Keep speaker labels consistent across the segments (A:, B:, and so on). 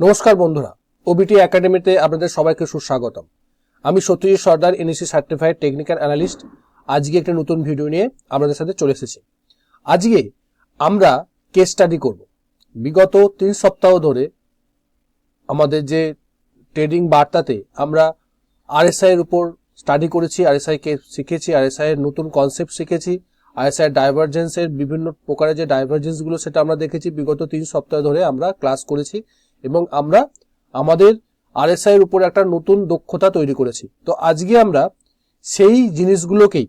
A: নমস্কার বন্ধুরা ওবিটি একাডেমিতে আপনাদের সবাইকে সুস্বাগতম। আমি Satyajit Sardar NAC certified technical analyst আজকে একটা নতুন ভিডিও নিয়ে আপনাদের সাথে চলে এসেছি। আজকে আমরা কেস স্টাডি করব। বিগত তিন সপ্তাহ ধরে আমাদের যে ট্রেডিং বার্তাতে আমরা আরএসআই এর উপর স্টাডি করেছি আরএসআই কে শিখেছি আরএসআই এর নতুন কনসেপ্ট শিখেছি আরএসআই ডাইভারজেন্সের বিভিন্ন প্রকারের যে ডাইভারজেন্সগুলো সেটা আমরা দেখেছি। বিগত তিন সপ্তাহ ধরে আমরা ক্লাস করেছি। এবং আমরা আমাদের আরএসআই এর উপর একটা নতুন দক্ষতা তৈরি করেছি। তো আজকে আমরা সেই জিনিসগুলোকেই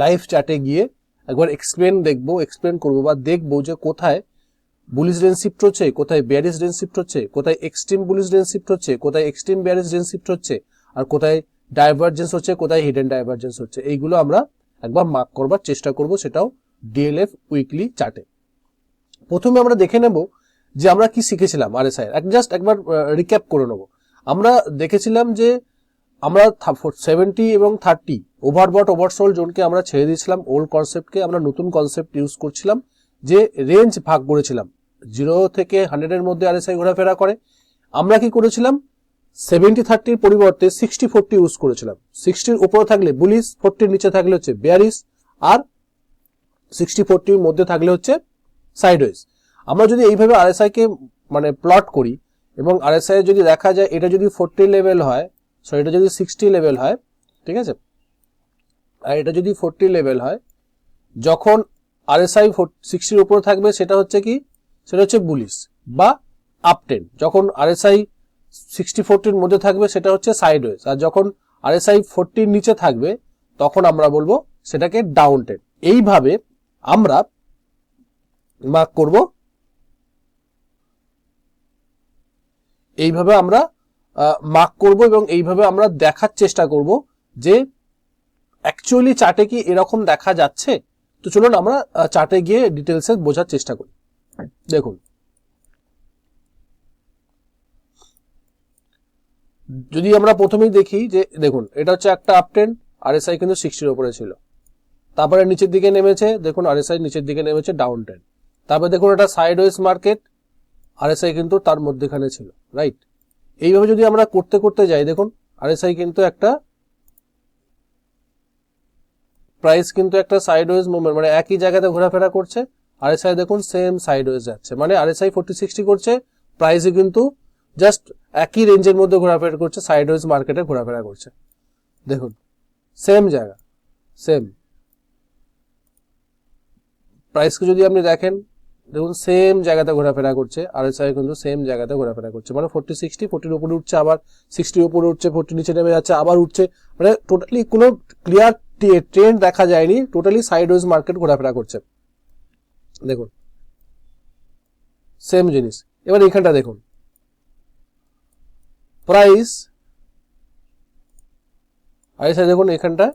A: লাইভ চ্যাটে গিয়ে একবার এক্সপ্লেন দেখব এক্সপ্লেন করব বা দেখব যে কোথায় বুলিশ রেঞ্জ হচ্ছে, কোথায় বিয়ারিস রেঞ্জ হচ্ছে, কোথায় এক্সট্রিম বুলিশ রেঞ্জ হচ্ছে, কোথায় এক্সট্রিম বিয়ারিস রেঞ্জ হচ্ছে, আর কোথায় ডাইভারজেন্স হচ্ছে, কোথায় হিডেন ডাইভারজেন্স হচ্ছে। এইগুলো আমরা একবার মার্ক করবার চেষ্টা করব সেটাও ডিএলএফ উইকলি চার্টে প্রথমে আমরা দেখে নেব যে আমরা কি শিখেছিলাম আরএসআই এক জাস্ট একবার রিক্যাপ করে নেব। আমরা দেখেছিলাম যে আমরা সেভেন্টি এবং থার্টি ওভারবট ওভারসোল জোনকে আমরা ছেড়ে দিয়েছিলাম ওল্ড কনসেপ্টকে আমরা নতুন কনসেপ্ট ইউজ করছিলাম, যে রেঞ্জ ভাগ করেছিলাম। জিরো থেকে হান্ড্রেডের মধ্যে আরএসআই ঘোরাফেরা করে। আমরা কি করেছিলাম? সেভেন্টি থার্টির পরিবর্তে সিক্সটি ফোরটি ইউজ করেছিলাম। সিক্সটির উপরে থাকলে বুলিশ ফোরটির নিচে থাকলে হচ্ছে বেয়ারিস আর সিক্সটি ফোরটির মধ্যে থাকলে হচ্ছে সাইডওয়েজ আমরা যদি এইভাবে আরএসআই কে মানে প্লট করি এবং আরএসআই যদি দেখা যায় এটা যদি ফোরটি লেভেল হয় সরি এটা যদি সিক্সটি লেভেল হয়, ঠিক আছে? আর এটা যদি ফোরটি লেভেল হয়, যখন আরএসআই সিক্সটির উপরে থাকবে সেটা হচ্ছে কি? সেটা হচ্ছে বুলিশ বা আপটেন যখন আরএসআই সিক্সটি ফোরটির মধ্যে থাকবে সেটা হচ্ছে সাইডওয়েজ আর যখন আরএসআই ফোরটির নিচে থাকবে, তখন আমরা বলব সেটাকে ডাউন টেন এইভাবে আমরা মার্ক করব এইভাবে আমরা মার্ক করব এবং এইভাবে আমরা দেখার চেষ্টা করব যে অ্যাকচুয়ালি চার্টে কি এরকম দেখা যাচ্ছে? তো চলুন আমরা চার্টে গিয়ে ডিটেলসে বোঝার চেষ্টা করি। দেখুন। যদি আমরা প্রথমেই দেখি যে, দেখুন, এটা হচ্ছে একটা আপটেন আরএসআই কিন্তু সিক্সটির উপরে ছিল। তারপরে নিচের দিকে নেমেছে, দেখুন আর আরএসআই নিচের দিকে নেমেছে ডাউন টেন তারপরে দেখুন, এটা সাইডওয়েজ মার্কেট আরএসআই কিন্তু তার মধ্যেখানে ছিল রাইট এইভাবে যদি আমরা করতে করতে যাই, দেখুন আরএসআই কিন্তু একটা প্রাইস কিন্তু একটা সাইডওয়েজ মুভমেন্ট মানে একই জায়গাতে ঘোরাফেরা করছে আরএসআই দেখুন সেম সাইডওয়েজ যাচ্ছে মানে আরএসআই ফোর্টি সিক্সটি করছে প্রাইসে কিন্তু জাস্ট একই রেঞ্জের মধ্যে ঘোরাফেরা করছে সাইডওয়েজ মার্কেটে ঘোরাফেরা করছে। দেখুন সেম জায়গা সেম প্রাইসকে যদি আপনি দেখেন দেখুন সেম জায়গাতে ঘোরাফেরা করছে আর এস আই কিন্তু সেম জায়গাতে ঘোরাফেরা করছে। মানে ফোর্টি সিক্সটি ফোর্টির উপরে উঠছে, আবার সিক্সটির উপরে উঠছে ফোর্টি নিচে নেমে যাচ্ছে, আবার উঠছে। মানে টোটালি কোনো ক্লিয়ার ট্রেন্ড দেখা যায়নি টোটালি সাইড ওয়েজ মার্কেট ঘোরাফেরা করছে। দেখুন সেম জিনিস। এবার এখানটা দেখুন। প্রাইস আর দেখুন এখানটা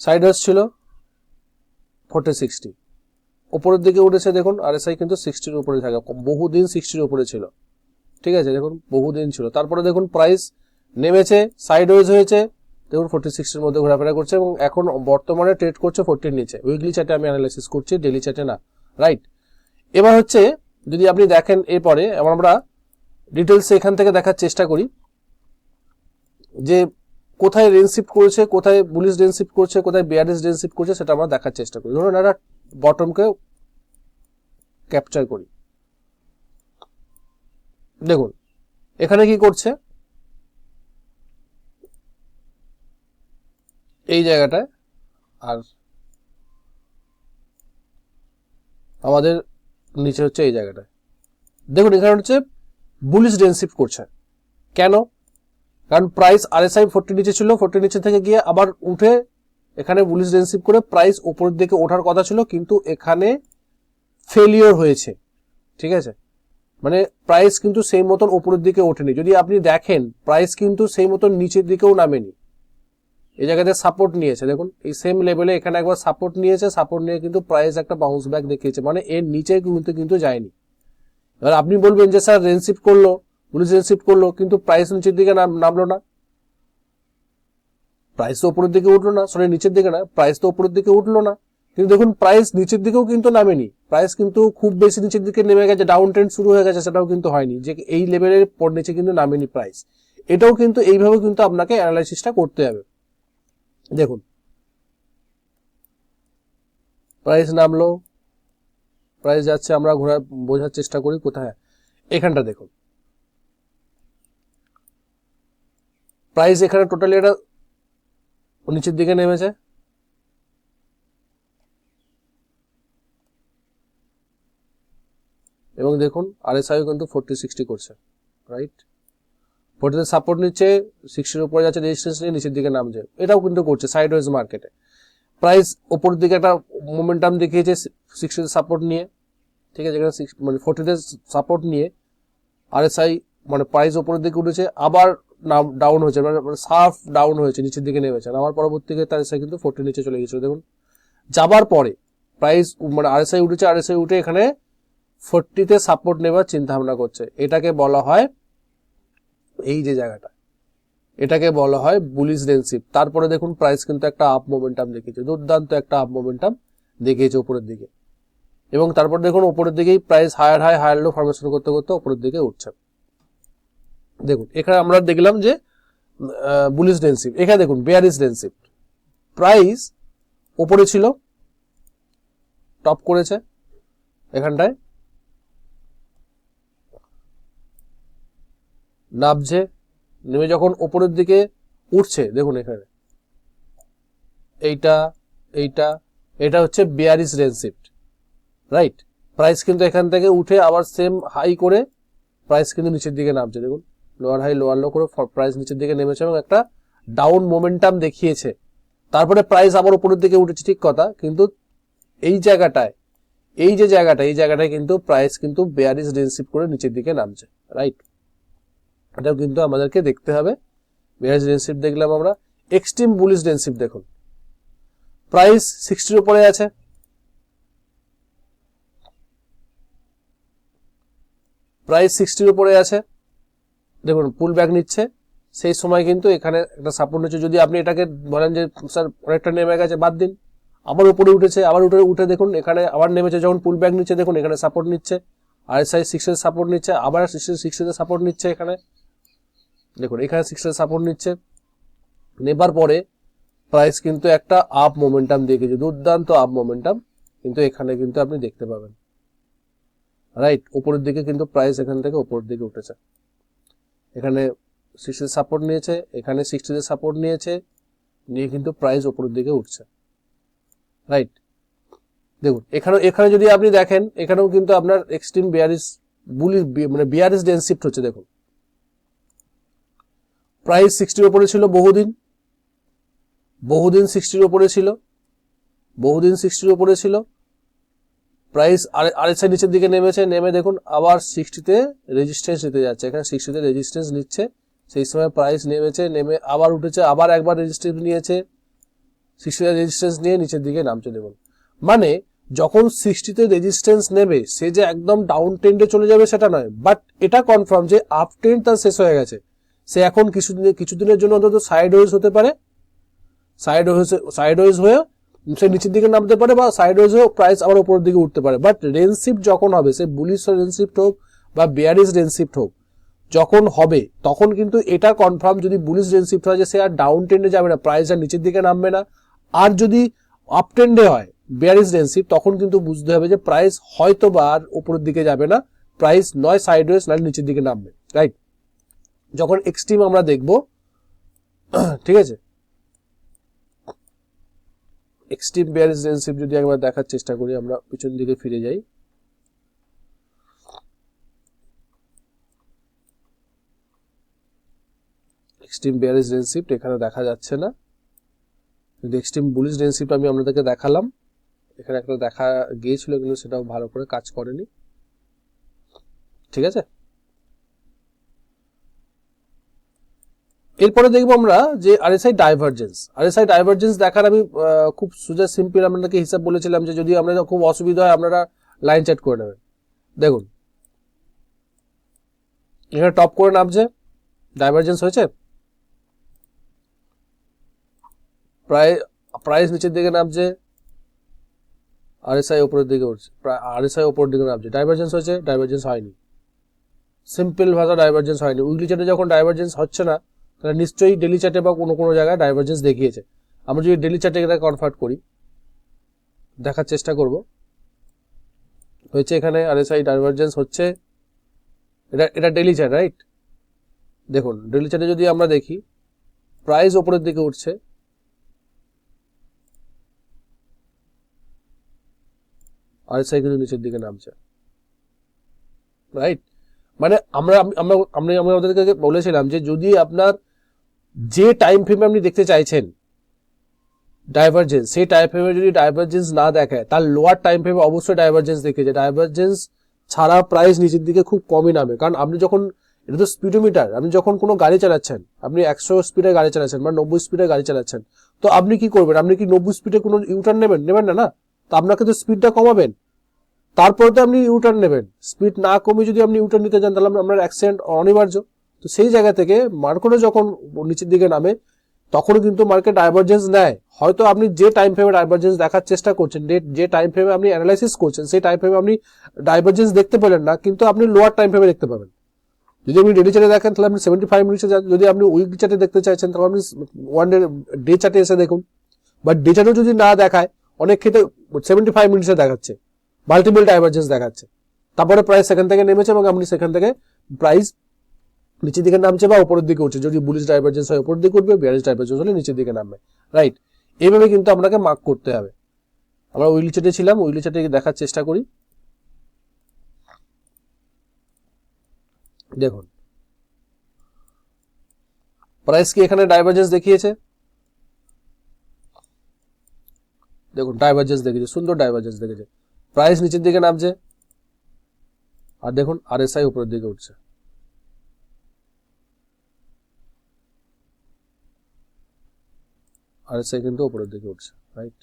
A: সাইড ওয়েজ ছিল ফোর্টি সিক্সটি উপরের দিকে উঠেছে, দেখুন আরএসআই কিন্তু সিক্সটির উপরে থাকে। বহুদিন সিক্সটির উপরে ছিল। ঠিক আছে, দেখুন, বহুদিন ছিল। তারপরে দেখুন প্রাইস নেমেছে সাইডওয়েজ হয়েছে। দেখুন ফোর্টি সিক্সটির মধ্যে ঘোরাফেরা করছে এবং এখন বর্তমানে ট্রেড করছে ফোর্টির নিচে। উইকলি চ্যাটে আমি অ্যানালাইসিস করছি ডেলি চ্যাটে না। রাইট এবার হচ্ছে, যদি আপনি দেখেন এরপরে আমরা ডিটেলস এখান থেকে দেখার চেষ্টা করি। যে কোথায় রেঞ্জ শিফট করেছে, কোথায় বুলিশ রেঞ্জ করছে, কোথায় বিয়ারিস রেঞ্জ করছে, সেটা আমরা দেখার চেষ্টা করি। ধরুন, একটা বটমকে ক্যাপচার করি। দেখুন, এখানে কি করছে? এই জায়গাটায় আর আমাদের নিচে হচ্ছে এই জায়গাটায়। দেখুন, এখানে হচ্ছে বুলিশ শিফট করছে। কেন? কারণ প্রাইস আরএসআই ফোরটি নিচে ছিল ফোরটি নিচে থেকে গিয়ে আবার উঠে এখানে বুলিশ রেন্সিভ করে প্রাইস উপরের দিকে ওঠার কথা ছিল, কিন্তু এখানে ফেলিওর হয়েছে। ঠিক আছে? মানে প্রাইস কিন্তু সেই মতন উপরের দিকে ওঠেনি। যদি আপনি দেখেন প্রাইস কিন্তু সেই মতন নিচের দিকেও নামেনি। এই জায়গাতে সাপোর্ট নিয়েছে। দেখুন, এই সেম লেভেলে এখানে একবার সাপোর্ট নিয়েছে। সাপোর্ট নিয়ে কিন্তু প্রাইস একটা বাউন্স ব্যাক দেখিয়েছে। মানে এর নিচে কিন্তু কিন্তু যায়নি। এবার আপনি বলবেন যে, স্যার রেন্সিভ করল। পুলিশ রেন্সিভ করল, কিন্তু প্রাইস নিচের দিকে নামলো না। প্রাইস তো উপরের দিকে উঠল না সরি নিচের দিকে না প্রাইস তো উপরের দিকে উঠল না। কিন্তু দেখুন প্রাইস নিচের দিকেও কিন্তু নামেনি। প্রাইস কিন্তু খুব বেশি নিচের দিকে নেমে গেছে ডাউন ট্রেন্ড শুরু হয়ে গেছে, সেটাও কিন্তু হয়নি। যে এই লেভেলের পর নিচে কিন্তু নামেনি প্রাইস এটাও কিন্তু এইভাবে কিন্তু আপনাকে অ্যানালাইসিসটা করতে হবে। দেখুন। প্রাইস নামলো। প্রাইস যাচ্ছে, আমরা ঘোরা, বোঝার চেষ্টা করি কোথায়। এখানটা দেখুন। প্রাইস এখানে টোটালি এটা নিচের দিকে নেমেছে? এবং দেখুন আরএসআইও কিন্তু ফোরটি সিক্সটি করছে রাইট ফোরটিতে সাপোর্ট নিচ্ছে সিক্সটির উপরে যাচ্ছে রেজিস্ট্যান্স নিয়ে নিচের দিকে নামছে। এটাও কিন্তু করছে সাইড ওয়েজ মার্কেটে প্রাইস ওপরের দিকে একটা মোমেন্টাম দেখিয়েছে সিক্সটিতে সাপোর্ট নিয়ে, ঠিক আছে? এখানে সিক্স মানে ফোরটিতে সাপোর্ট নিয়ে আরএসআই মানে প্রাইস ওপরের দিকে উঠেছে, আবার ডাউন হয়েছে মানে সাফ ডাউন হয়েছে, নিচের দিকে নেমেছে। আমার পরবর্তীতে তার এসআই কিন্তু ফোরটি নিচে চলে গেছিল দেখুন, যাবার পরে প্রাইস মানে আরএসআই উঠেছে আরএসআই উঠে এখানে ফোরটিতে সাপোর্ট নেবার চিন্তা ভাবনা করছে। এটাকে বলা হয়, এই যে জায়গাটা, এটাকে বলা হয় বুলিশ রেনশিপ তারপরে দেখুন প্রাইস কিন্তু একটা আপ মোমেন্টাম দেখিয়েছে, দুর্দান্ত একটা আপ মোমেন্টাম দেখিয়েছে উপরের দিকে। এবং তারপর দেখুন, উপরের দিকেই price higher high higher low formation করতে করতে উপরের দিকে উঠছে। দেখুন, এখানে আমরা দেখলাম যে বুলিশ ডেন্সিপ এখানে দেখুন বেয়ারিস ডেন্সিপ প্রাইস ওপরে ছিল টপ করেছে এখানটায়। নামছে, নেমে যখন ওপরের দিকে উঠছে, দেখুন এখানে। এইটা এইটা, এটা হচ্ছে বিয়ারিস রেনসিপ্ট রাইট প্রাইস কিন্তু এখান থেকে উঠে আবার সেম হাই করে প্রাইস কিন্তু নিচের দিকে নামছে, দেখুন। লোয়ার হাই, লোয়ার লো করে প্রাইস নিচের দিকে নেমেছে এবং একটা ডাউন মোমেন্টাম দেখিয়েছে। তারপরে প্রাইস আবার উপরের দিকে উঠেছে, ঠিক কথা। কিন্তু এই জায়গাটায়, এই যে জায়গাটা এই জায়গাটায় কিন্তু প্রাইস কিন্তু বেয়ারিস রেনসিপ করে নিচের দিকে নামছে রাইট এটাও কিন্তু আমাদেরকে দেখতে হবে। বেয়ারিস রেনসিপ দেখলাম আমরা। এক্সট্রিম বুলিশ রেনসিপ দেখুন। প্রাইস সিক্সটির উপরে আছে। প্রাইস সিক্সটির উপরে আছে। দেখুন পুল ব্যাক নিচ্ছে, সেই সময় কিন্তু এখানে একটা সাপোর্ট নিচ্ছে। যদি আপনি এটাকে বলেন যে, স্যার, অনেকটা নেমে গেছে, বাদ দিন। আবার উপরে উঠেছে, আবার উঠে উঠে দেখুন, এখানে আবার নেমেছে, যখন পুল ব্যাক নিচ্ছে, দেখুন, এখানে সাপোর্ট নিচ্ছে। আর সাইজ সিক্সের সাপোর্ট নিচ্ছে, আবার সিক্সের সিক্সের সাপোর্ট নিচ্ছে এখানে। দেখুন, এখানে সিক্সের সাপোর্ট নিচ্ছে। নেবার পরে প্রাইস কিন্তু একটা আপ মোমেন্টাম দিয়ে দেখেছে দুর্দান্ত আপ মোমেন্টাম কিন্তু এখানে কিন্তু আপনি দেখতে পাবেন। রাইট উপরের দিকে কিন্তু প্রাইস এখান থেকে উপরের দিকে উঠেছে। এখানে সিক্সটিতে সাপোর্ট নিয়েছে, এখানে সিক্সটিতে সাপোর্ট নিয়েছে, নিয়ে কিন্তু প্রাইস ওপরের দিকে উঠছে। রাইট দেখুন, এখানে এখানে যদি আপনি দেখেন, এখানেও কিন্তু আপনার এক্সট্রিম বিয়ারিস বুলি মানে বিয়ারিস ডেন্সিফট হচ্ছে, দেখুন। প্রাইস সিক্সটির ওপরে ছিল বহুদিন। বহুদিন সিক্সটির ওপরে ছিল। বহুদিন সিক্সটির ওপরে ছিল। প্রাইস আরেকটা নিচের দিকে নেমেছে, নেমে দেখুন আবার সিক্সটিতে রেজিস্ট্যান্স নিতে যাচ্ছে। এখানে সিক্সটিতে রেজিস্ট্যান্স নিচ্ছে। সেই সময় প্রাইস নেমেছে, নেমে আবার উঠেছে, আবার একবার রেজিস্ট্যান্স নিয়েছে। সিক্সটিতে রেজিস্ট্যান্স নিয়ে নিচের দিকে নামছে দেখুন। মানে যখন সিক্সটিতে রেজিস্ট্যান্স নেবে, সে যে একদম ডাউন ট্রেন্ডে চলে যাবে সেটা নয়। বাট এটা কনফার্ম যে আপ ট্রেন্ড তার শেষ হয়ে গেছে। সে এখন কিছুদিনের কিছুদিনের জন্য অন্তত সাইড ওয়েজ হতে পারে। সাইড ওয়েজ সাইড ওয়েজ হয়ে সে নিচের দিকে নামতে পারে বা সাইড ওয়েজ হয়ে প্রাইস আবার উপরের দিকে উঠতে পারে। বাট রেনশিফট যখন হবে, সে বুলিশ রেনশিফট হোক বা বেয়ারিস রেনশিফট হোক, যখন হবে, তখন কিন্তু এটা কনফার্ম যদি বুলিশ রেনশিফট হয় যে সে আর ডাউন ট্রেন্ডে যাবে না প্রাইস আর নিচের দিকে নামবে না। আর যদি আপ ট্রেন্ডে হয় বেয়ারিস রেনশিফট তখন কিন্তু বুঝতে হবে যে প্রাইস হয়তো বা আর উপরের দিকে যাবে না। প্রাইস নয় সাইড ওয়েজ নয় নিচের দিকে নামবে রাইট যখন এক্সট্রিম আমরা দেখব, ঠিক আছে? এক্সট্রিম বেয়ারিস রেনশিপ যদি একবার দেখার চেষ্টা করি, আমরা পিছন দিকে ফিরে যাই। এক্সট্রিম বেয়ারিস রেনশিপ এখানে দেখা যাচ্ছে না। কিন্তু এক্সট্রিম বুলিশ রেনশিপ আমি আপনাদেরকে দেখালাম, এখানে একটা দেখা গিয়েছিল কিন্তু সেটাও ভালো করে কাজ করেনি। ঠিক আছে? এরপরে দেখব আমরা যে আরএসআই ডাইভারজেন্স আরএসআই ডাইভারজেন্স দেখার আমি খুব সোজা সিম্পল আপনাদেরকে হিসাব বলেছিলাম যে যদি আপনাদের খুব অসুবিধা হয় আপনারা লাইন চ্যাট করে নেবেন। দেখুন। এখানে টপ করে নামছে। ডাইভারজেন্স হয়েছে। প্রায় প্রাইস নিচের দিকে নামছে। আরএসআই উপরের দিকে উঠছে। প্রায় আরএসআই উপরের দিকে নামছে। ডাইভারজেন্স হয়েছে ডাইভারজেন্স হয়নি। সিম্পল ভাষা ডাইভারজেন্স হয়নি। উইকলি চার্টে যখন ডাইভারজেন্স হচ্ছে না তাহলে নিশ্চয়ই ডেলি চার্টে বা কোনো কোনো জায়গায় ডাইভারজেন্স দেখিয়েছে। আমরা যদি ডেলি চার্টে এটা কনভার্ট করি, দেখার চেষ্টা করব। হয়েছে এখানে আরএসআই ডাইভারজেন্স হচ্ছে, এটা এটা ডেলি চার্ট রাইট দেখুন ডেলি চার্টে যদি আমরা দেখি প্রাইস ওপরের দিকে উঠছে। আরএসআই কিন্তু নিচের দিকে নামছে। রাইট মানে আমরা আমরা আমরা আমাদেরকে বলেছিলাম যে যদি আপনার যে টাইম ফ্রেমে আপনি দেখতে চাইছেন ডাইভারজেন্স সেই টাইম ফ্রেমে যদি ডাইভারজেন্স না দেখায় তার লোয়ার টাইম ফ্রেমে অবশ্যই ডাইভারজেন্স দেখেছে ডাইভারজেন্স ছাড়া প্রাইস নিচের দিকে খুব কমই নামে। কারণ আপনি যখন, এটা তো স্পিডোমিটার আপনি যখন কোনো গাড়ি চালাচ্ছেন, আপনি একশো স্পিডে গাড়ি চালাচ্ছেন বা নব্বই স্পিডে গাড়ি চালাচ্ছেন, তো আপনি কি করবেন? আপনি কি নব্বই স্পিডে কোনো ইউটার্ন নেবেন? নেবেন না না? তো আপনাকে তো স্পিডটা কমাবেন। তারপরে তো আপনি ইউটার্ন নেবেন। স্পিড না কমে যদি আপনি ইউটার্ন নিতে যান তাহলে আপনার অ্যাক্সিডেন্ট অনিবার্য। তো সেই জায়গা থেকে মার্কেটও যখন নিচের দিকে নামে, তখনও কিন্তু মার্কেট ডাইভারজেন্স নেয়। হয়তো আপনি যে টাইম ফ্রেমে ডাইভারজেন্স দেখার চেষ্টা করছেন, যে টাইম ফ্রেমে আপনি অ্যানালাইসিস করছেন, সেই টাইম ফ্রেমে আপনি ডাইভারজেন্স দেখতে পেলেন না, কিন্তু আপনি লোয়ার টাইম ফ্রেমে দেখতে পাবেন। যদি আপনি ডেলি চার্টে দেখেন, তাহলে আপনি সেভেন্টি ফাইভ মিনিটে যদি আপনি উইক চার্টে দেখতে চাইছেন, তাহলে আপনি ওয়ান ডে ডে চার্টে এসে দেখুন। বাট ডে চার্টেও যদি না দেখায়, অনেক ক্ষেত্রে সেভেন্টি ফাইভ মিনিটসে দেখাচ্ছে মাল্টিপল ডাইভারজেন্স দেখাচ্ছে। তারপরে প্রাইস সেখান থেকে নেমেছে এবং আপনি সেখান থেকে প্রাইস নিচের দিকে নামছে বা উপরের দিকে উঠছে। যদি বুলিশ ডাইভারজেন্স হয়, উপরের দিকে উঠবে বিয়ারিশ ডাইভারজেন্স হলে নিচের দিকে নামবে। রাইট এইভাবে কিন্তু আপনাকে মার্ক করতে হবে। আমরা উইলি চার্টে ছিলাম উইলি চার্টে দেখার চেষ্টা করি। দেখুন। প্রাইস কি এখানে ডাইভারজেন্স দেখিয়েছে? দেখুন ডাইভারজেন্স দেখেছে সুন্দর ডাইভারজেন্স দেখেছে প্রাইস নিচের দিকে নামছে। আর দেখুন আরএসআই উপরের দিকে উঠছে। আরএসআই কিন্তু উপরের দিকে উঠছে রাইট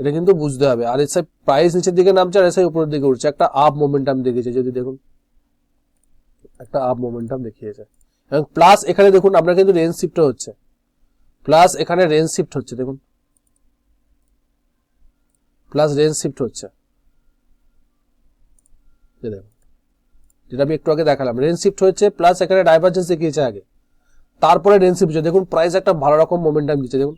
A: এটা কিন্তু বুঝতে হবে। আর আরএসআই প্রাইস নিচের দিকে নামছে আর আরএসআই উপরের দিকে উঠছে। একটা আপ মোমেন্টাম দেখিয়েছে, যদি দেখুন। একটা আপ মোমেন্টাম দেখিয়েছে। এবং প্লাস এখানে দেখুন, আপনার কিন্তু রেঞ্জ শিফট হচ্ছে। প্লাস এখানে রেঞ্জ শিফট হচ্ছে, দেখুন। প্লাস রেঞ্জ শিফট হচ্ছে। যেটা আমি একটু আগে দেখালাম রেঞ্জ শিফট হচ্ছে প্লাস এখানে ডাইভারজেন্স দেখিয়েছে আগে। তারপরে শিফট হচ্ছে দেখুন প্রাইস একটা ভালো রকম মোমেন্টাম দিচ্ছে। দেখুন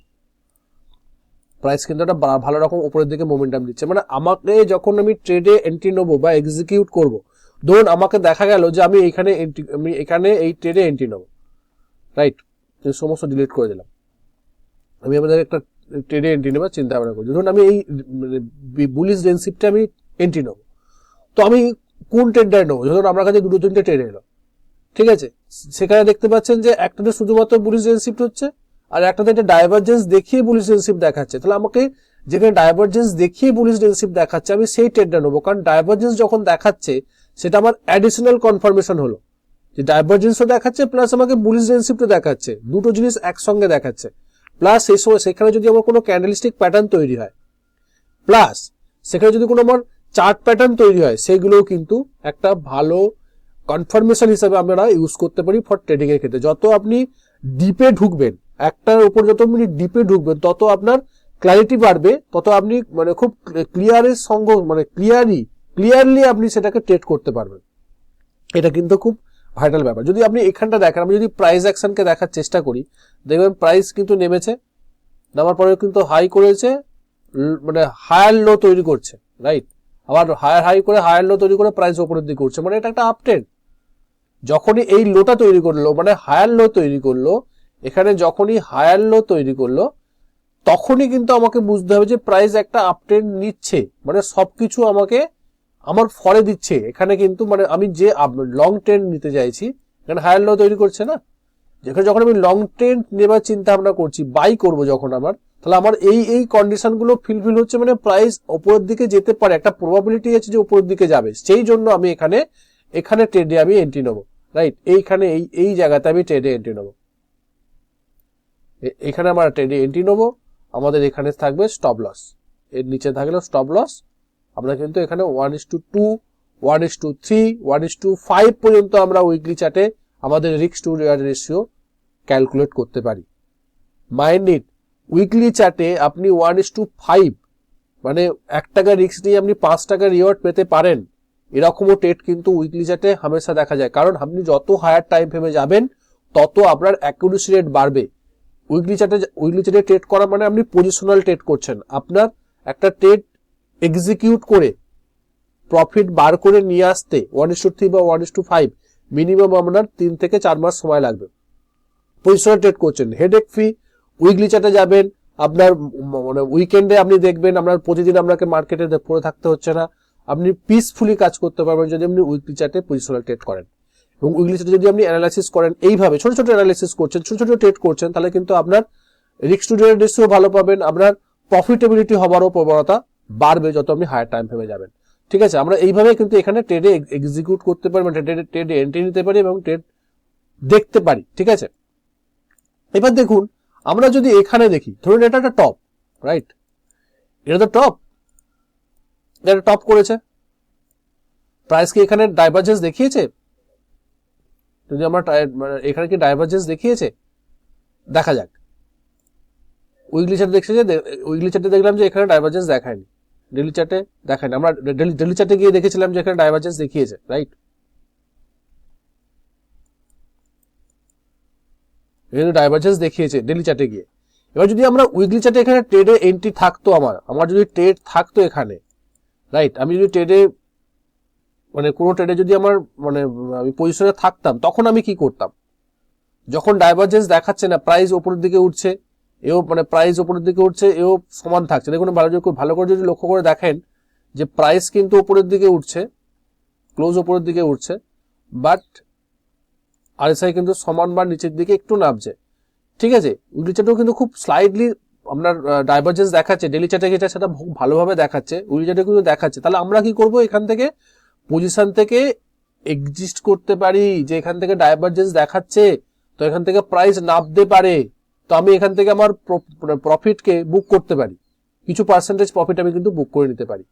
A: প্রাইস কিন্তু একটা ভালো রকম উপরের দিকে মোমেন্টাম দিচ্ছে। মানে আমাকে যখন আমি ট্রেডে এন্ট্রি নেব বা এক্সিকিউট করব, ধরুন আমাকে দেখা গেল যে আমি এখানে আমি এখানে এই ট্রেডে এন্ট্রি নেব। রাইট সমস্ত ডিলিট করে দিলাম। আমি আমাদের একটা ট্রেডে এন্ট্রি নেবার চিন্তা ভাবনা করছি। ধরুন আমি এই বুলিশ রেনশিপটা আমি এন্ট্রি নেব। তো আমি কোন ট্রেডটায় নেব? ধরুন আমার কাছে দুটো তিনটে ট্রেড এলো। ঠিক আছে? সেখানে দেখতে পাচ্ছেন যে একটাতে শুধুমাত্র বুলিশ হচ্ছে, আর একটাতে একটা ডাইভারজেন্স দেখিয়ে বুলিশ রেনশিপ দেখাচ্ছে। তাহলে আমাকে যেখানে ডাইভারজেন্স দেখিয়ে বুলিশ রেনশিপ দেখাচ্ছে, আমি সেই ট্রেডটা নেব। কারণ ডাইভারজেন্স যখন দেখাচ্ছে, সেটা আমার অ্যাডিশনাল কনফার্মেশন হলো। যে ডাইভারজেন্সও দেখাচ্ছে প্লাস আমাকে বুলিশ রেনশিপটা দেখাচ্ছে। দুটো জিনিস একসঙ্গে দেখাচ্ছে। প্লাস সেই সময় সেখানে যদি আমার কোনো ক্যান্ডেলস্টিক প্যাটার্ন তৈরি হয় প্লাস সেখানে যদি কোনো আমার চার্ট প্যাটার্ন তৈরি হয়, সেগুলোও কিন্তু একটা ভালো কনফার্মেশন হিসাবে আমরা ইউজ করতে পারি ফর ট্রেডিং এর ক্ষেত্রে। যত আপনি ডিপে ঢুকবেন, একটার উপর যত আপনি ডিপে ঢুকবেন, তত আপনার ক্ল্যারিটি বাড়বে, তত আপনি মানে খুব ক্লিয়ারের সঙ্গ মানে ক্লিয়ারলি ক্লিয়ারলি আপনি সেটাকে ট্রেড করতে পারবেন। এটা কিন্তু খুব ভাইটাল ব্যাপার। যদি আপনি এখানটা দেখেন, আমি যদি প্রাইস অ্যাকশনকে দেখার চেষ্টা করি, দেখবেন প্রাইস কিন্তু নেমেছে, নামার পরে কিন্তু হাই করেছে মানে হায়ার লো তৈরি করছে রাইট আবার হায়ার হাই করে হায়ার লো তৈরি করে প্রাইস ওপরের দিকে উঠছে মানে এটা একটা আপট্রেন্ড যখনই এই লোটা তৈরি করল মানে হায়ার লো তৈরি করল, এখানে যখনই হায়ার লো তৈরি করল, তখনই কিন্তু আমাকে বুঝতে হবে যে প্রাইস একটা আপট্রেন্ড নিচ্ছে। মানে সবকিছু আমাকে আমার ফলে দিচ্ছে। এখানে কিন্তু মানে আমি যে লং ট্রেন্ড নিতে চাইছি, এখানে হায়ার লো তৈরি করছে না? যেখানে যখন আমি লং ট্রেন্ড নেবার চিন্তা ভাবনা করছি বাই করব যখন আমার তাহলে আমার এই এই কন্ডিশনগুলো ফিলফিল হচ্ছে মানে প্রাইস ওপরের দিকে যেতে পারে। একটা প্রবাবিলিটি আছে যে উপরের দিকে যাবে। সেই জন্য আমি এখানে এখানে ট্রেডে আমি এন্ট্রি নেব। রাইট এইখানে এই এই জায়গাতে আমি ট্রেডে এন্ট্রি নেব। এখানে আমরা ট্রেডে এন্ট্রি নেব। আমাদের এখানে থাকবে স্টপ লস এর নিচে থাকল স্টপ লস আমরা কিন্তু এখানে one is to two one is to three one is to five পর্যন্ত আমরা উইকলি চার্টে আমাদের রিক্স টু রিয়ার রেশিও ক্যালকুলেট করতে পারি। মাইন্ড ইট উইকলি চার্টে আপনি ওয়ান ইস টু ফাইভ মানে এক টাকা রিস্ক নিয়ে আপনি পাঁচ টাকা রিওয়ার্ড পেতে পারেন। এরকমও ট্রেড কিন্তু উইকলি চার্টে হামেশা দেখা যায়। কারণ আপনি যত হায়ার টাইম ফ্রেমে যাবেন, তত আপনার অ্যাকুরেসি রেট বাড়বে। উইকলি চার্টে উইকলি চার্টে ট্রেড করা মানে আপনি পজিশনাল ট্রেড করছেন। আপনার একটা ট্রেড এক্সিকিউট করে প্রফিট বার করে নিয়ে আসতে ওয়ান ইস টু থ্রি বা one is to five minimum আপনার তিন থেকে চার মাস সময় লাগবে। পজিশনাল ট্রেড করছেন। হেডেক ফি উইকলি চার্টে যাবেন। আপনার মানে উইকেন্ডে আপনি দেখবেন, আপনার প্রতিদিন আপনাকে মার্কেটে পড়ে থাকতে হচ্ছে না। আপনি পিসফুলি কাজ করতে পারবেন যদি আপনি উইকলি চার্টে পজিশনাল ট্রেড করেন। এবং উইকলি চার্টে যদি আপনি অ্যানালাইসিস করেন এইভাবে, ছোট ছোট অ্যানালাইসিস করছেন, ছোট ছোট ট্রেড করছেন, তাহলে কিন্তু আপনার রিস্ক টু রেশিও ভালো পাবেন, আপনার প্রফিটেবিলিটি হবারও প্রবণতা বাড়বে যত আপনি হায়ার টাইম ভেবে যাবেন। ঠিক আছে? আমরা এইভাবে কিন্তু এখানে ট্রেডে এক্সিকিউট করতে পারি মানে ট্রেডে ট্রেডে এন্ট্রি নিতে পারি এবং ট্রেড দেখতে পারি। ঠিক আছে? এবার দেখুন, আমরা যদি এখানে দেখি, ধরুন এটা একটা টপ রাইট এটা তো টপ এটা টপ করেছে। প্রাইস কি এখানে ডাইভার্জেন্স দেখিয়েছে? যদি আমরা মানে এখানে কি ডাইভার্জেন্স দেখিয়েছে? দেখা যাক। উইকলি চার্টে দেখছে যে উইকলি চার্টে দেখলাম যে এখানে ডাইভার্জেন্স দেখায়নি। ডেলি চার্টে দেখায়নি। আমরা ডেলি চার্টে গিয়ে দেখেছিলাম যে এখানে ডাইভার্জেন্স দেখিয়েছে রাইট ডাইভার্জেন্স দেখিয়েছে ডেলি চার্টে গিয়ে। এবার যদি আমরা উইকলি চার্টে এখানে ট্রেডে এন্ট্রি থাকতো আমার আমার যদি ট্রেড থাকতো এখানে রাইট আমি যদি ট্রেডে মানে কোনো ট্রেডে যদি আমার মানে আমি পজিশনে থাকতাম, তখন আমি কি করতাম? যখন ডাইভার্জেন্স দেখাচ্ছে না প্রাইস ওপরের দিকে উঠছে, এও মানে প্রাইস ওপরের দিকে উঠছে, এও সমান থাকছে। দেখুন, ভালো করে- ভালো করে যদি লক্ষ্য করে দেখেন যে প্রাইস কিন্তু উপরের দিকে উঠছে ক্লোজ ওপরের দিকে উঠছে বাট আরএসআই কিন্তু সমান বা নিচের দিকে একটু নামছে। ঠিক আছে? উইকলি চার্টেও কিন্তু খুব স্লাইডলি আপনার ডাইভার্জেন্স দেখাচ্ছে ডেলি চার্টে যেটা সেটা ভালোভাবে দেখাচ্ছে উইলি চার্টে কিন্তু দেখাচ্ছে। তাহলে আমরা কি করব? এখান থেকে পজিশন থেকে এক্সিস্ট করতে পারি, যে এখান থেকে ডাইভার্জেন্স দেখাচ্ছে, তো এখান থেকে প্রাইস নামতে পারে, তো আমি এখান থেকে আমার প্রফিটকে বুক করতে পারি। কিছু পার্সেন্টেজ প্রফিট আমি কিন্তু বুক করে নিতে পারি।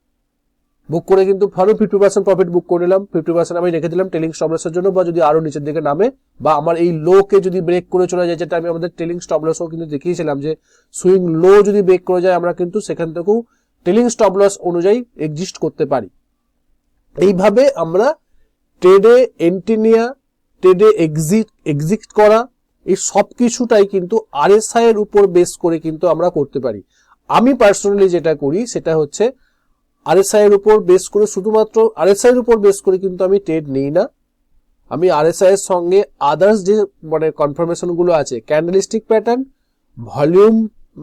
A: বুক করে কিন্তু ধরুন ফিফটি পার্সেন্ট প্রফিট বুক করে নিলাম। ফিফটি পার্সেন্ট আমি রেখে দিলাম টেলিং স্টপলসের জন্য বা যদি আরও নিচের দিকে নামে বা আমার এই লো কে যদি ব্রেক করে চলে যায়, যেটা আমি আমাদের টেলিং স্টপলসও কিন্তু দেখিয়েছিলাম যে সুইং লো যদি ব্রেক করে যায়, আমরা কিন্তু সেখান থেকেও টেলিং স্টপলস অনুযায়ী এক্সিস্ট করতে পারি। এইভাবে আমরা ট্রেডে এন্ট্রি নেওয়া ট্রেডে এক্সিট এক্সিট করা, এই সব কিছুটাই কিন্তু আরএসআই এর উপর বেস করে কিন্তু আমরা করতে পারি। আমি পার্সোনালি যেটা করি, সেটা হচ্ছে আরএসআই এর উপর বেস করে শুধুমাত্র আরএসআই এর উপর বেস করে কিন্তু আমি ট্রেড নিই না। আমি আরএসআই এর সঙ্গে আদার্স যে মানে কনফার্মেশনগুলো আছে ক্যান্ডেলিস্টিক প্যাটার্ন ভলিউম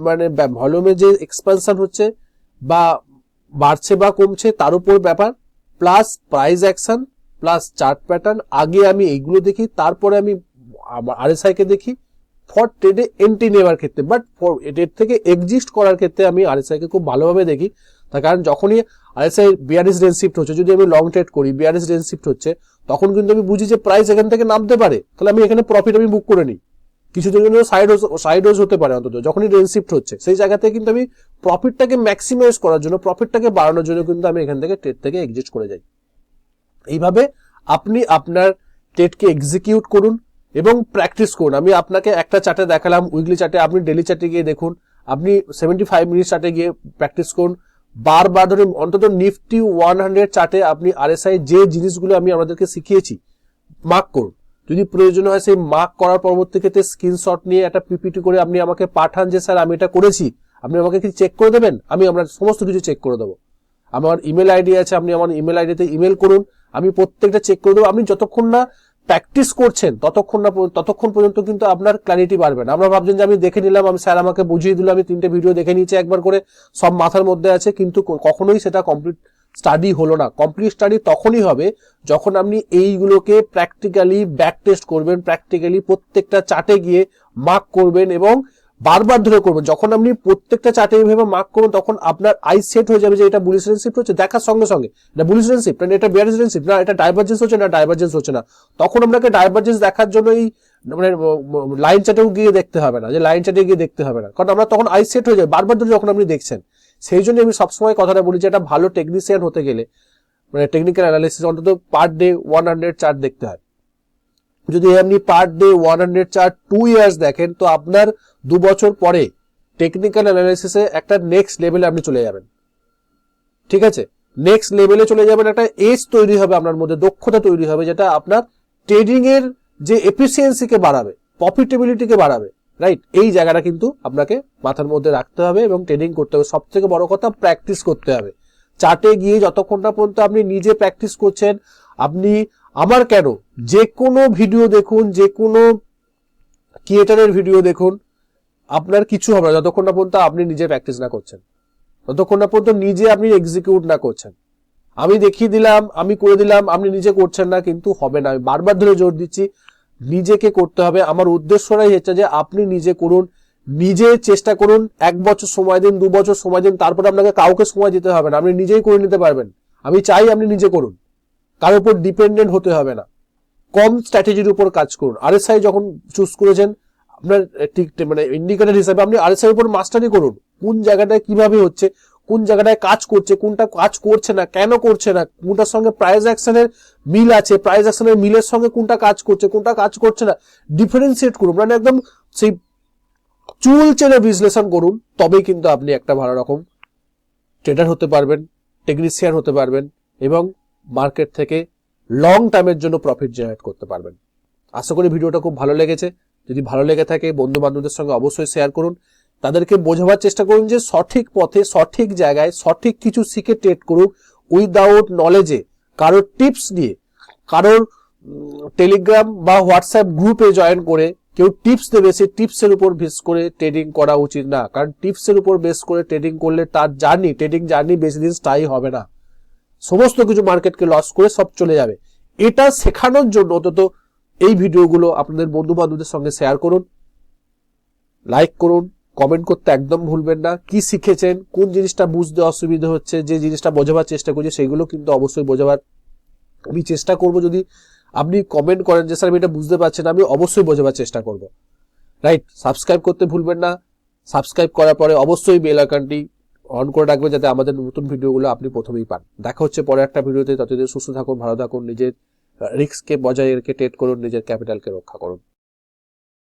A: মানে ভলিউমে যে এক্সপানশন হচ্ছে বা বাড়ছে বা কমছে তার উপর ব্যাপার plus price action plus chart pattern আগে আমি এইগুলো দেখি, তারপরে আমি আরএসআই কে দেখি। ফর ট্রেডে এন্ট্রি নেওয়ার ক্ষেত্রে বাট ফর এর থেকে এক্সিস্ট করার ক্ষেত্রে আমি আরএসআই কে খুব ভালোভাবে দেখি। তার কারণ যখনই আরএসআই বিয়ারিস রেঞ্জ শিফট হচ্ছে, যদি আমি লং ট্রেড করি বিয়ারিস রেঞ্জ শিফট হচ্ছে, তখন কিন্তু আমি বুঝি যে প্রাইস এখান থেকে নামতে পারে। তাহলে আমি এখানে প্রফিট আমি বুক করে নিই। কিছুদিনের জন্য সাইড সাইড ওজ হতে পারে অন্তত, যখনই রেঞ্জ শিফট হচ্ছে। সেই জায়গাতে কিন্তু আমি প্রফিটটাকে ম্যাক্সিমাইজ করার জন্য প্রফিটটাকে বাড়ানোর জন্য কিন্তু আমি এখান থেকে ট্রেড থেকে এক্সিস্ট করে যাই। এইভাবে আপনি আপনার ট্রেডকে এক্সিকিউট করুন। এবং প্র্যাকটিস করুন। আমি আপনাকে একটা চার্টে দেখালাম উইকলি চার্টে আপনি ডেলি চার্টে গিয়ে দেখুন, আপনি সেভেন্টি ফাইভ মিনিট চার্টে গিয়ে প্র্যাকটিস করুন। বারবার ধরে অন্তত নিফটি ওয়ান হান্ড্রেড চার্টে আপনি আরএসআই যে জিনিসগুলো আমি আমাদেরকে শিখিয়েছি মার্ক করুন। যদি প্রয়োজন হয় সেই মার্ক করার পরবর্তী ক্ষেত্রে স্ক্রিনশট নিয়ে একটা পিপিটি করে আপনি আমাকে পাঠান যে, স্যার, আমি এটা করেছি। আপনি আমাকে কি চেক করে দেবেন? আমি আমরা সমস্ত কিছু চেক করে দেবো। আমার ইমেল আইডি আছে, আপনি আমার ইমেল আইডিতে ইমেল করুন। আমি প্রত্যেকটা চেক করে দেবো। আপনি যতক্ষণ না প্র্যাকটিস করছেন, ততক্ষণ না ততক্ষণ পর্যন্ত কিন্তু আপনার ক্ল্যারিটি বাড়বে না। আমরা ভাবছেন যে আমি দেখে নিলাম, আমি স্যার আমাকে বুঝিয়ে দিল, আমি তিনটে ভিডিও দেখে নিয়েছি একবার করে, সব মাথার মধ্যে আছে, কিন্তু কখনোই সেটা কমপ্লিট স্টাডি হলো না। কমপ্লিট স্টাডি তখনই হবে যখন আপনি এইগুলোকে প্র্যাকটিক্যালি ব্যাক টেস্ট করবেন প্র্যাকটিক্যালি প্রত্যেকটা চার্টে গিয়ে মার্ক করবেন এবং বারবার ধরে করবেন যখন আপনি প্রত্যেকটা চার্টে এইভাবে মার্ক করুন তখন আপনার আই সেট হয়ে যাবে যে এটা বুলিশ শিফট হচ্ছে, দেখার সঙ্গে সঙ্গে। এটা বুলিশ শিফট না এটা বিয়ারিশ শিফট না, এটা ডাইভার্জেন্স হচ্ছে, না ডাইভার্জেন্স হচ্ছে না। তখন আপনাকে ডাইভার্জেন্স দেখার জন্য এই মানে লাইন চার্টেও গিয়ে দেখতে হবে না, যে লাইন চার্টে গিয়ে দেখতে হবে না। কারণ আমরা তখন আই সেট হয়ে যাবে, বারবার ধরে যখন আপনি দেখছেন। সেই জন্য আমি সবসময় কথাটা বলি যে একটা ভালো টেকনিশিয়ান হতে গেলে মানে টেকনিক্যাল অ্যানালিসিস অন্তত per day one hundred chart দেখতে হয়। যদি আপনি per day one hundred chart two years দেখেন, তো আপনার দু বছর পরে টেকনিক্যাল অ্যানালিসিসে একটা নেক্সট লেভেলে আপনি চলে যাবেন। ঠিক আছে? নেক্সট লেভেলে চলে যাবেন, একটা এজ তৈরি হবে আপনার মধ্যে, দক্ষতা তৈরি হবে, যেটা আপনার ট্রেডিং এর যে এফিসিয়েন্সিকে বাড়াবে প্রফিটেবিলিটিকে বাড়াবে রাইট এই জায়গাটা কিন্তু আপনাকে মাথার মধ্যে রাখতে হবে এবং ট্রেডিং করতে হবে। সব থেকে বড় কথা প্র্যাকটিস করতে হবে। চার্টে গিয়ে যতক্ষণ না পর্যন্ত আপনি নিজে প্র্যাকটিস করছেন, আপনি আমার কেন? যে কোনো ভিডিও দেখুন যে কোনো ক্রিয়েটারের ভিডিও দেখুন আপনার কিছু হবে না, যতক্ষণ না পর্যন্ত আপনি নিজে প্র্যাকটিস না করছেন। ততক্ষণ না পর্যন্ত নিজে আপনি এক্সিকিউট না করছেন। আমি দেখিয়ে দিলাম, আমি করে দিলাম, আপনি নিজে করছেন না, কিন্তু হবে না। আমি বারবার ধরে জোর দিচ্ছি, নিজেকে করতে হবে। আমার উদ্দেশ্যটাই হচ্ছে যে আপনি নিজে করুন, নিজে চেষ্টা করুন, এক বছর সময় দিন, দু বছর সময় দিন, তারপর আপনাকে কাউকে সময় দিতে হবে না। আপনি নিজেই করে নিতে পারবেন। আমি চাই আপনি নিজে করুন। কার উপর ডিপেন্ডেন্ট হতে হবে না। কম স্ট্র্যাটেজির উপর কাজ করুন। আরএসআই যখন চুজ করেছেন আপনার ঠিক মানে ইন্ডিকেটার হিসাবে আপনি আরএসআই উপর মাস্টারি করুন। কোন জায়গাটায় কীভাবে হচ্ছে, কোন জায়গাটায় কাজ করছে, কোনটা কাজ করছে না, কেন করছে না, কোনটার সঙ্গে প্রাইস অ্যাকশনের মিল আছে প্রাইস অ্যাকশনের মিলের সঙ্গে কোনটা কাজ করছে, কোনটা কাজ করছে না ডিফারেন্সিয়েট করুন। মানে একদম সেই চুল চেনে বিশ্লেষণ করুন, তবেই কিন্তু আপনি একটা ভালো রকম ট্রেডার হতে পারবেন টেকনিশিয়ান হতে পারবেন এবং মার্কেট থেকে লং টাইমের জন্য প্রফিট জেনারেট করতে পারবেন। আশা করি ভিডিওটা খুব ভালো লেগেছে। যদি ভালো লেগে থাকে বন্ধু বান্ধবদের সঙ্গে অবশ্যই শেয়ার করুন। তাদেরকে বোঝাবার চেষ্টা করুন যে সঠিক পথে, সঠিক জায়গায়, সঠিক কিছু শিখে ট্রেড করুক উইদাউট নলেজে কারোর টিপস নিয়ে, কারোর টেলিগ্রাম বা হোয়াটসঅ্যাপ গ্রুপে জয়েন করে কেউ টিপস দেবে, সেই টিপসের উপর বেস করে ট্রেডিং করা উচিত না। কারণ টিপসের উপর বেস করে ট্রেডিং করলে তার জার্নি ট্রেডিং জার্নি বেশি দিন স্থায়ী হবে না। সমস্ত কিছু মার্কেটকে লস করে সব চলে যাবে। এটা শেখানোর জন্য অন্তত এই ভিডিওগুলো আপনাদের বন্ধু বান্ধবদের সঙ্গে শেয়ার করুন লাইক করুন কমেন্ট করতে একদম ভুলবেন না। কি শিখেছেন? কোন জিনিসটা বুঝতে অসুবিধা হচ্ছে? যে জিনিসটা বোঝাবার চেষ্টা করছি সেগুলো কিন্তু অবশ্যই বোঝাবার আমি চেষ্টা করব। যদি আপনি কমেন্ট করেন যে, স্যার, আমি এটা বুঝতে পারছি না আমি অবশ্যই বোঝাবার চেষ্টা করব। রাইট সাবস্ক্রাইব করতে ভুলবেন না। সাবস্ক্রাইব করার পরে অবশ্যই বেল আইকনটি অন করে রাখবেন, যাতে আমাদের নতুন ভিডিওগুলো আপনি প্রথমেই পান। দেখা হচ্ছে পরে একটা ভিডিওতে। ততদিন সুস্থ থাকুন, ভালো থাকুন, নিজের রিস্ককে বজায় রেখে ট্রেড করুন নিজের ক্যাপিটালকে রক্ষা করুন।